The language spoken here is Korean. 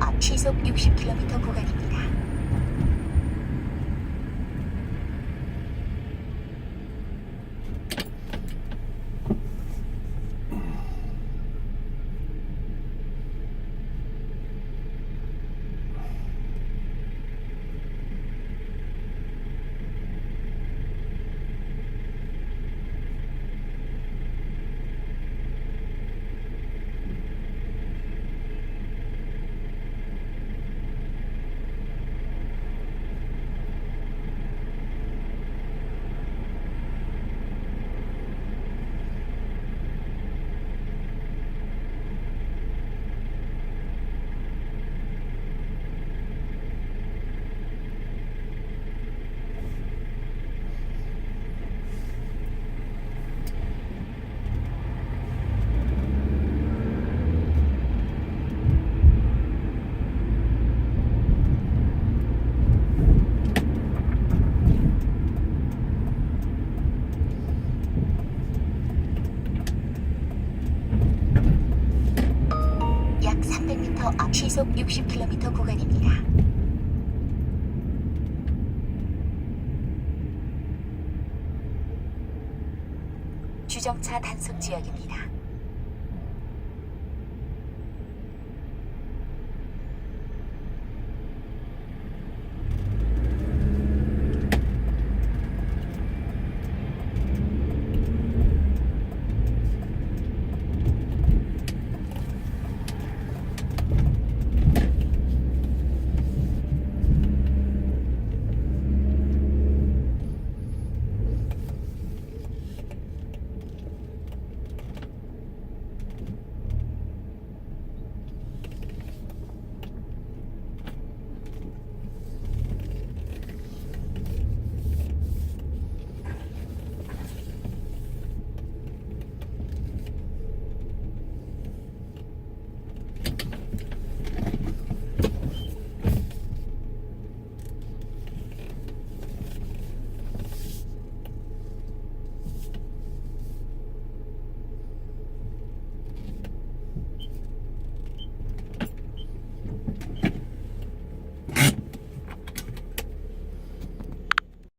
앞 시속 60km 구간입니다. 300m 앞 시속 60km 구간입니다. 주정차 단속 지역입니다.